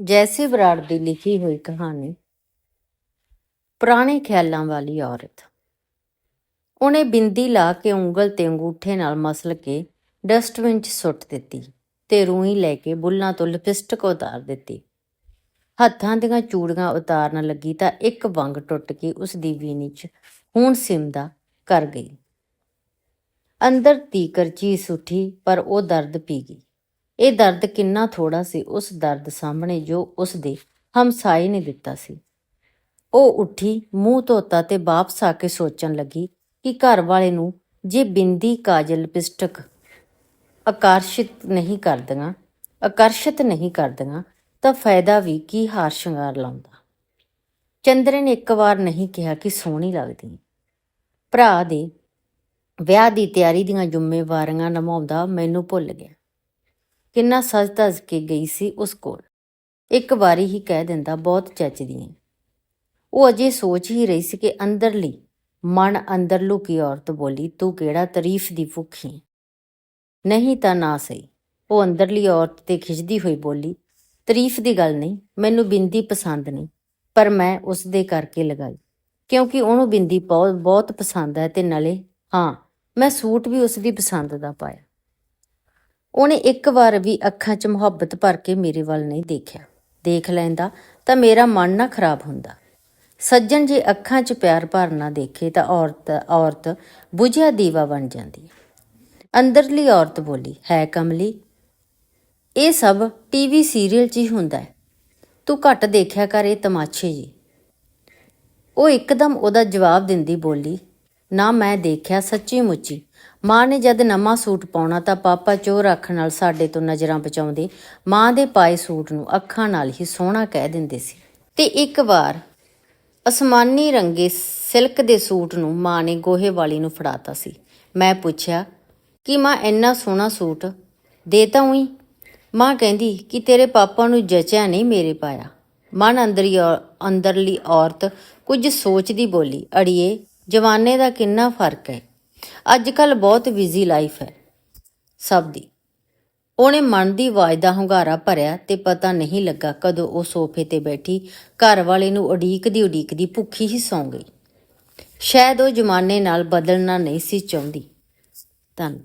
ਜੈਸੀ ਬਰਾੜ ਦੀ ਲਿਖੀ ਹੋਈ ਕਹਾਣੀ, ਪੁਰਾਣੇ ਖਿਆਲਾਂ ਵਾਲੀ ਔਰਤ। ਉਹਨੇ ਬਿੰਦੀ ਲਾ ਕੇ ਉਂਗਲ ਤੇ ਅੰਗੂਠੇ ਨਾਲ ਮਸਲ ਕੇ ਡਸਟਬਿਨ 'ਚ ਸੁੱਟ ਦਿੱਤੀ ਤੇ ਰੂਈ ਲੈ ਕੇ ਬੁੱਲਾਂ ਤੋਂ ਲਿਪਸਟਿਕ ਉਤਾਰ ਦਿੱਤੀ। ਹੱਥਾਂ ਦੀਆਂ ਚੂੜੀਆਂ ਉਤਾਰਨ ਲੱਗੀ ਤਾਂ ਇੱਕ ਵੰਗ ਟੁੱਟ ਕੇ ਉਸ ਦੀ ਵੀਣੀ 'ਚ ਹੁਣ ਸਿਮਦਾ ਕਰ ਗਈ। ਅੰਦਰ ਤੀਕਰ ਚੀਸ ਉੱਠੀ, ਪਰ ਉਹ ਦਰਦ ਪੀ ਗਈ। ਇਹ ਦਰਦ ਕਿੰਨਾ ਥੋੜਾ ਸੀ, ਉਸ ਦਰਦ ਸਾਹਮਣੇ ਜੋ ਉਸ ਦੇ ਹਮਸਾਏ ਨੇ ਦਿੱਤਾ ਸੀ। ਉਹ ਉੱਠੀ, ਮੂੰਹ ਧੋਤਾ ਤੇ ਵਾਪਸ ਆ ਕੇ ਸੋਚਣ ਲੱਗੀ ਕਿ ਘਰ ਵਾਲੇ ਨੂੰ ਜੇ ਬਿੰਦੀ ਕਾਜਲ ਪਿਸਟਕ ਆਕਰਸ਼ਿਤ ਨਹੀਂ ਕਰਦੀਆਂ, ਆਕਰਸ਼ਿਤ ਨਹੀਂ ਕਰਦੀਆਂ, ਤਾਂ ਫਾਇਦਾ ਵੀ ਕੀ ਹਾਰ ਸ਼ਿੰਗਾਰ ਲਾਉਂਦਾ। ਚੰਦਰੇ ਨੇ ਇੱਕ ਵਾਰ ਨਹੀਂ ਕਿਹਾ ਕਿ ਸੋਹਣੀ ਲੱਗਦੀ। ਭਰਾ ਦੇ ਵਿਆਹ ਦੀ ਤਿਆਰੀ ਦੀਆਂ ਜ਼ਿੰਮੇਵਾਰੀਆਂ ਨਿਭਾਉਂਦਾ ਮੈਨੂੰ ਭੁੱਲ ਗਿਆ। ਕਿੰਨਾ ਸਜ ਧਜ ਕੇ ਗਈ ਸੀ ਉਸ ਕੋਲ। ਇੱਕ ਵਾਰੀ ਹੀ ਕਹਿ ਦਿੰਦਾ, ਬਹੁਤ ਚੱਜਦੀ ਹੈ ਉਹ ਅਜੇ ਸੋਚ ਹੀ ਰਹੀ ਸੀ ਕਿ ਅੰਦਰਲੀ, ਮਨ ਅੰਦਰ ਲੁਕੀ ਔਰਤ ਬੋਲੀ, ਤੂੰ ਕਿਹੜਾ ਤਾਰੀਫ ਦੀ ਭੁੱਖੀ ਨਹੀਂ ਤਾਂ ਨਾ ਸਹੀ। ਉਹ ਅੰਦਰਲੀ ਔਰਤ ਤੇ ਖਿੱਚਦੀ ਹੋਈ ਬੋਲੀ, ਤਾਰੀਫ ਦੀ ਗੱਲ ਨਹੀਂ, ਮੈਨੂੰ ਬਿੰਦੀ ਪਸੰਦ ਨਹੀਂ, ਪਰ ਮੈਂ ਉਸ ਦੇ ਕਰਕੇ ਲਗਾਈ, ਕਿਉਂਕਿ ਉਹਨੂੰ ਬਿੰਦੀ ਬਹੁਤ ਬਹੁਤ ਪਸੰਦ ਹੈ ਤੇ ਨਾਲੇ, ਹਾਂ, ਮੈਂ ਸੂਟ ਵੀ ਉਸ ਦੀ ਪਸੰਦ ਦਾ ਪਾਇਆ। ਉਹਨੇ ਇੱਕ ਵਾਰ ਵੀ ਅੱਖਾਂ 'ਚ ਮੁਹੱਬਤ ਭਰ ਕੇ ਮੇਰੇ ਵੱਲ ਨਹੀਂ ਦੇਖਿਆ। ਦੇਖ ਲੈਂਦਾ ਤਾਂ ਮੇਰਾ ਮਨ ਨਾ ਖਰਾਬ ਹੁੰਦਾ। ਸੱਜਣ ਜੇ ਅੱਖਾਂ 'ਚ ਪਿਆਰ ਭਰ ਨਾ ਦੇਖੇ ਤਾਂ ਔਰਤ ਔਰਤ ਬੁਝਿਆ ਦੀਵਾ ਬਣ ਜਾਂਦੀ ਹੈ। ਅੰਦਰਲੀ ਔਰਤ ਬੋਲੀ, ਹੈ ਕਮਲੀ, ਇਹ ਸਭ ਟੀਵੀ ਸੀਰੀਅਲ 'ਚ ਹੀ ਹੁੰਦਾ ਹੈ। ਤੂੰ ਘੱਟ ਦੇਖਿਆ ਕਰ, ਇਹ ਤਮਾਸ਼ੇ ਜੀ ਉਹ ਇੱਕਦਮ ਉਹਦਾ ਜਵਾਬ ਦਿੰਦੀ ਬੋਲੀ, ਨਾ ਮੈਂ ਦੇਖਿਆ ਸੱਚੀ ਮੁੱਚੀ। ਮਾਂ ਨੇ ਜਦ ਨਵਾਂ ਸੂਟ ਪਾਉਣਾ ਤਾਂ ਪਾਪਾ ਚੋਰ ਅੱਖ ਨਾਲ ਸਾਡੇ ਤੋਂ ਨਜ਼ਰਾਂ ਬਚਾਉਂਦੇ। ਮਾਂ ਦੇ ਪਾਏ ਸੂਟ ਨੂੰ ਅੱਖਾਂ ਨਾਲ ਹੀ ਸੋਹਣਾ ਕਹਿ ਦਿੰਦੇ ਸੀ। ਤੇ ਇੱਕ ਵਾਰ ਅਸਮਾਨੀ ਰੰਗੇ ਸਿਲਕ ਦੇ ਸੂਟ ਨੂੰ ਮਾਂ ਨੇ ਗੋਹੇ ਵਾਲੀ ਨੂੰ ਫੜਾਤਾ ਸੀ। ਮੈਂ ਪੁੱਛਿਆ, ਕਿ ਮਾਂ ਇੰਨਾ ਸੋਹਣਾ ਸੂਟ ਦੇ ਤਾਂ ਉਹੀ ਮਾਂ ਕਹਿੰਦੀ, ਕਿ ਤੇਰੇ ਪਾਪਾ ਨੂੰ ਜਚਿਆ ਨਹੀਂ ਮੇਰੇ ਪਾਇਆ? ਮਨ ਅੰਦਰੀ ਔ- ਅੰਦਰਲੀ ਔਰਤ ਕੁਝ ਸੋਚਦੀ ਬੋਲੀ, ਅੜੀਏ, ਜਵਾਨੇ ਦਾ ਕਿੰਨਾ ਫ਼ਰਕ ਹੈ? ਅੱਜ ਕੱਲ ਬਹੁਤ ਬਿਜ਼ੀ ਲਾਈਫ ਹੈ, ਸਭ ਦੀ। ਉਹਨੇ ਮਨ ਦੀ ਆਵਾਜ਼ ਦਾ ਹੁੰਗਾਰਾ ਭਰਿਆ ਤੇ ਪਤਾ ਨਹੀਂ ਲੱਗਾ ਕਦੋਂ ਉਹ ਸੋਫੇ ਤੇ ਬੈਠੀ ਘਰ ਵਾਲੇ ਨੂੰ ਉਡੀਕ ਉਡੀਕਦੀ ਉਡੀਕਦੀ ਭੁੱਖੀ ਹੀ ਸੌਂ ਗਈ। ਸ਼ਾਇਦ ਉਹ ਜਮਾਨੇ ਨਾਲ ਬਦਲਣਾ ਨਹੀਂ ਸੀ ਚਾਹੁੰਦੀ। ਧੰਨ